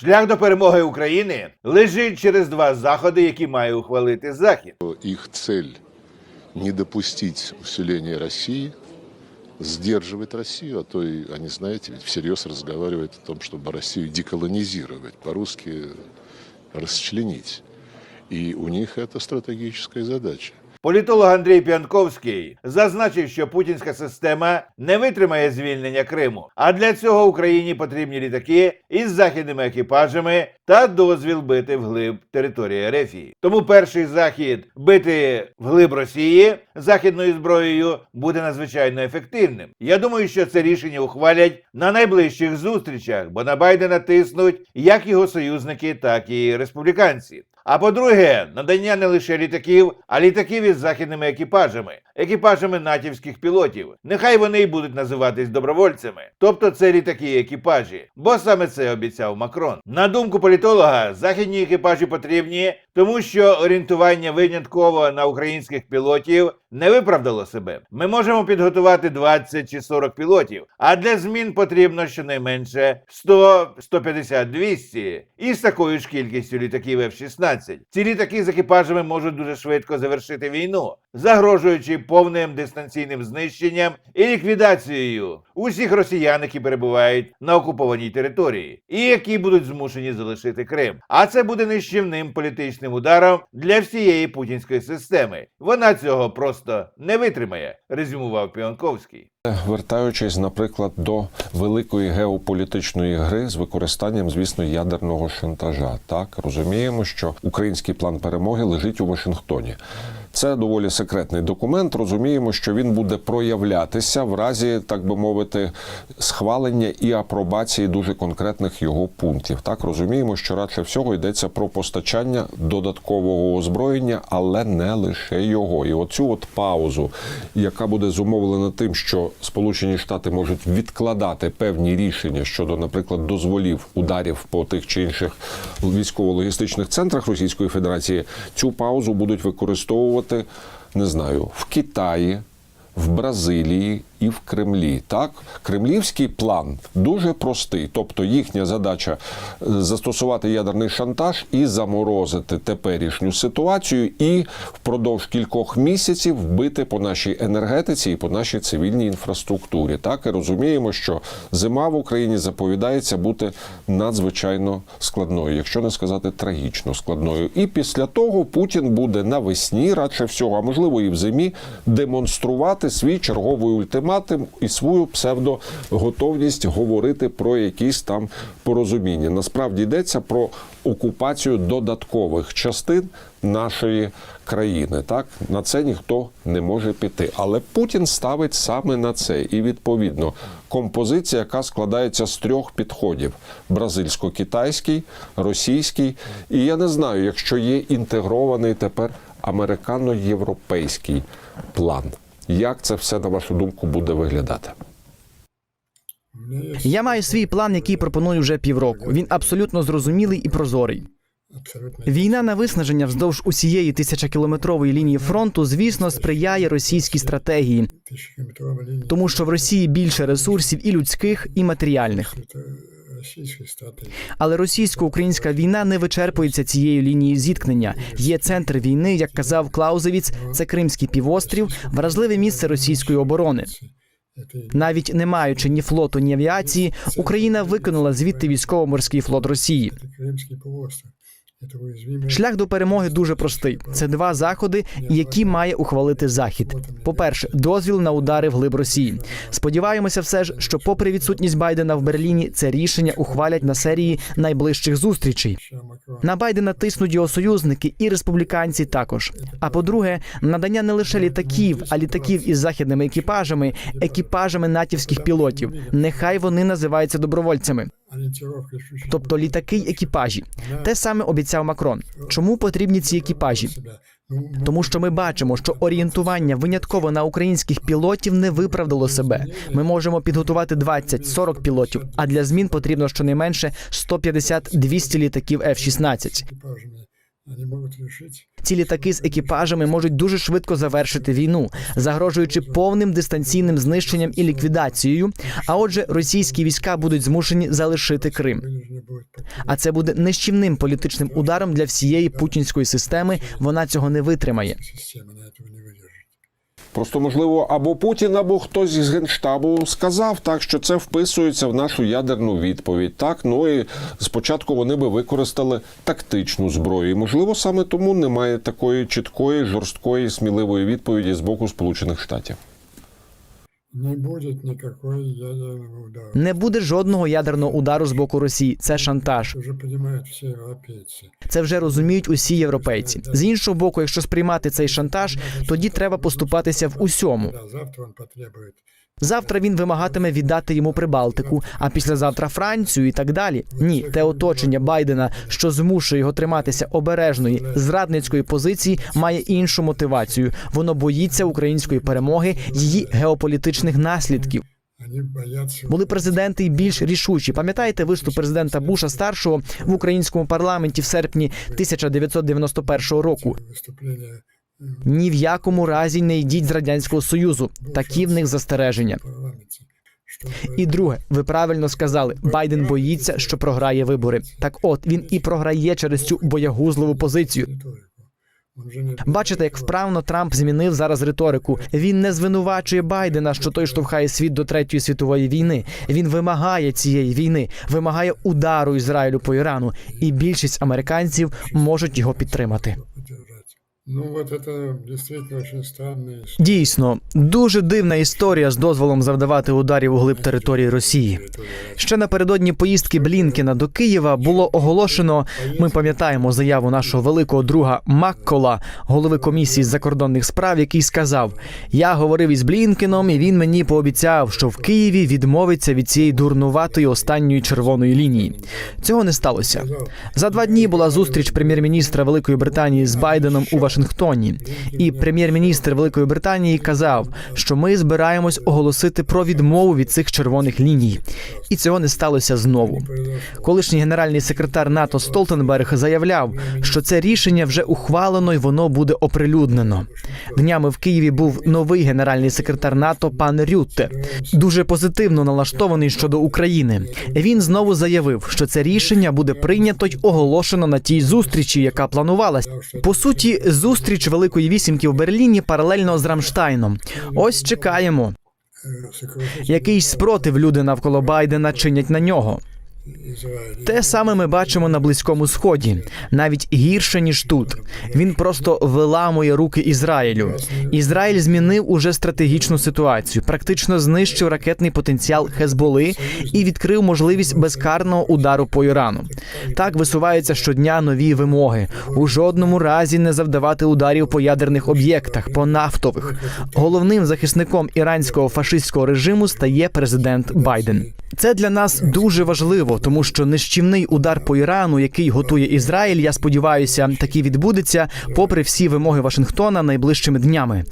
Шлях до перемоги України лежить через два заходи, які має ухвалити Захід. Их цель не допустить усиления России, сдерживать Россию, а то и, они, знаете, ведь всерьез разговаривают о том, чтобы Россию деколонизировать, по-русски расчленить. И у них это стратегическая задача. Політолог Андрій П'янковський зазначив, що путінська система не витримає звільнення Криму. А для цього Україні потрібні літаки із західними екіпажами та дозвіл бити вглиб території Ерефії. Тому перший захід бити вглиб Росії західною зброєю буде надзвичайно ефективним. Я думаю, що це рішення ухвалять на найближчих зустрічах, бо на Байдена тиснуть як його союзники, так і республіканці. А по-друге, надання не лише літаків, а літаків із західними екіпажами, екіпажами натівських пілотів. Нехай вони й будуть називатись добровольцями. Тобто це літаки екіпажі, бо саме це обіцяв Макрон. На думку політолога, західні екіпажі потрібні, тому що орієнтування винятково на українських пілотів не виправдало себе. Ми можемо підготувати 20 чи 40 пілотів, а для змін потрібно щонайменше 100, 150, 200. І з такою ж кількістю літаків F-16. Ці літаки з екіпажами можуть дуже швидко завершити війну, загрожуючи повним дистанційним знищенням і ліквідацією усіх росіян, які перебувають на окупованій території, і які будуть змушені залишити Крим. А це буде нищівним політичним ударом для всієї путінської системи. Вона цього просто не витримає, резюмував Піонковський. Вертаючись, наприклад, до великої геополітичної гри з використанням, звісно, ядерного шантажа, так розуміємо, що український план перемоги лежить у Вашингтоні. Це доволі секретний документ. Розуміємо, що він буде проявлятися в разі, так би мовити, схвалення і апробації дуже конкретних його пунктів. Так розуміємо, що радше всього йдеться про постачання додаткового озброєння, але не лише його. І оцю от паузу, яка буде зумовлена тим, що Сполучені Штати можуть відкладати певні рішення щодо, наприклад, дозволів ударів по тих чи інших військово-логістичних центрах Російської Федерації, цю паузу будуть використовувати, не знаю, в Китаї. В Бразилії і в Кремлі. Так, кремлівський план дуже простий. Тобто їхня задача е, застосувати ядерний шантаж і заморозити теперішню ситуацію, і впродовж кількох місяців вбити по нашій енергетиці і по нашій цивільній інфраструктурі. Так і розуміємо, що зима в Україні заповідається бути надзвичайно складною, якщо не сказати трагічно складною. І після того Путін буде навесні, радше всього, а можливо і в зимі, демонструвати свій черговий ультиматум і свою псевдоготовність говорити про якісь там порозуміння. Насправді йдеться про окупацію додаткових частин нашої країни. Так на це ніхто не може піти. Але Путін ставить саме на це, і відповідно композиція, яка складається з трьох підходів: бразильсько-китайський, російський. І я не знаю, якщо є інтегрований тепер американо-європейський план. Як це все на вашу думку буде виглядати? Я маю свій план, який пропоную вже півроку. Він абсолютно зрозумілий і прозорий. Війна на виснаження вздовж усієї тисячакілометрової лінії фронту, звісно, сприяє російській стратегії, тому що в Росії більше ресурсів і людських, і матеріальних. Але російсько-українська війна не вичерпується цією лінією зіткнення. Є центр війни, як казав Клаузевіц, це Кримський півострів, вразливе місце російської оборони. Навіть не маючи ні флоту, ні авіації, Україна викинула звідти військово-морський флот Росії. Шлях до перемоги дуже простий. Це два заходи, які має ухвалити захід. По-перше, дозвіл на удари вглиб Росії. Сподіваємося, все ж, що, попри відсутність Байдена в Берліні, це рішення ухвалять на серії найближчих зустрічей. На Байдена тиснуть його союзники і республіканці також. А по-друге, надання не лише літаків, а літаків із західними екіпажами, екіпажами натівських пілотів. Нехай вони називаються добровольцями. Тобто літаки й екіпажі. Те саме обіцяв Макрон. Чому потрібні ці екіпажі? Тому що ми бачимо, що орієнтування винятково на українських пілотів не виправдало себе. Ми можемо підготувати 20-40 пілотів, а для змін потрібно щонайменше 150-200 літаків F-16. они могут решить Ці літаки з екіпажами можуть дуже швидко завершити війну, загрожуючи повним дистанційним знищенням і ліквідацією. А отже, російські війська будуть змушені залишити Крим. А це буде нищівним політичним ударом для всієї путінської системи. Вона цього не витримає. Просто можливо, або Путін, або хтось із генштабу сказав так, що це вписується в нашу ядерну відповідь. Так, ну і спочатку вони би використали тактичну зброю. І, можливо, саме тому немає такої чіткої, жорсткої, сміливої відповіді з боку Сполучених Штатів. Не буде ніякого ядерного удара. Не буде жодного ядерного удару з боку Росії. Це шантаж. Вже понимают всі європейці. Це вже розуміють усі європейці. З іншого боку, якщо сприймати цей шантаж, тоді треба поступатися в усьому. Завтра він потребует Завтра він вимагатиме віддати йому Прибалтику, а післязавтра Францію і так далі. Ні, те оточення Байдена, що змушує його триматися обережної зрадницької позиції, має іншу мотивацію. Воно боїться української перемоги, її геополітичних наслідків. Були президенти й більш рішучі. Пам'ятаєте виступ президента Буша старшого в українському парламенті в серпні 1991 року? выступления э, Ні в якому разі не йдіть з радянського союзу. Такі в них застереження. в парламенте. Чтобы І друге, ви правильно сказали, Байден боїться, що програє вибори. Так, от він і програє через цю боягузливу позицію. риторику. Он уже не Бачите, як вправно Трамп змінив зараз риторику. Він не звинувачує Байдена, що той штовхає світ до третьої світової війни. Він вимагає цієї війни, вимагає удару Ізраїлю по Ірану, і більшість американців можуть його підтримати. Ну вот это действительно очень странная история. Дійсно, дуже дивна історія з дозволом завдавати ударів у глиб території Росії. Ще напередодні поїздки Блінкена до Києва було оголошено. Ми пам'ятаємо заяву нашого великого друга Маккола, голови комісії з закордонних справ, який сказав: Я говорив із Блінкеном, і він мені пообіцяв, що в Києві відмовиться від цієї дурнуватої останньої червоної лінії. Цього не сталося. За два дні була зустріч прем'єр-міністра Великої Британії з Байденом у Вашингтоні. І прем'єр-міністр Великої Британії казав, що ми збираємось оголосити про відмову від цих червоних ліній. І цього не сталося знову. Колишній генеральний секретар НАТО Столтенберг заявляв, що це рішення вже ухвалено і воно буде оприлюднено. Днями в Києві був новий генеральний секретар НАТО пан Рютте, дуже позитивно налаштований щодо України. Він знову заявив, що це рішення буде прийнято й оголошено на тій зустрічі, яка планувалась. По суті, зустріч Великої вісімки в Берліні паралельно з Рамштайном. Ось чекаємо. Якийсь спротив люди навколо Байдена чинять на нього. Те саме ми бачимо на близькому сході, навіть гірше ніж тут. Він просто виламує руки Ізраїлю. Ізраїль змінив уже стратегічну ситуацію, практично знищив ракетний потенціал Хезболи і відкрив можливість безкарного удару по Ірану. Так висуваються щодня нові вимоги. У жодному разі не завдавати ударів по ядерних об'єктах, по нафтових. Головним захисником іранського фашистського режиму стає президент Байден. Це для нас дуже важливо, тому що нищівний удар по Ірану, який готує Ізраїль, я сподіваюся, таки відбудеться, попри всі вимоги Вашингтона найближчими днями.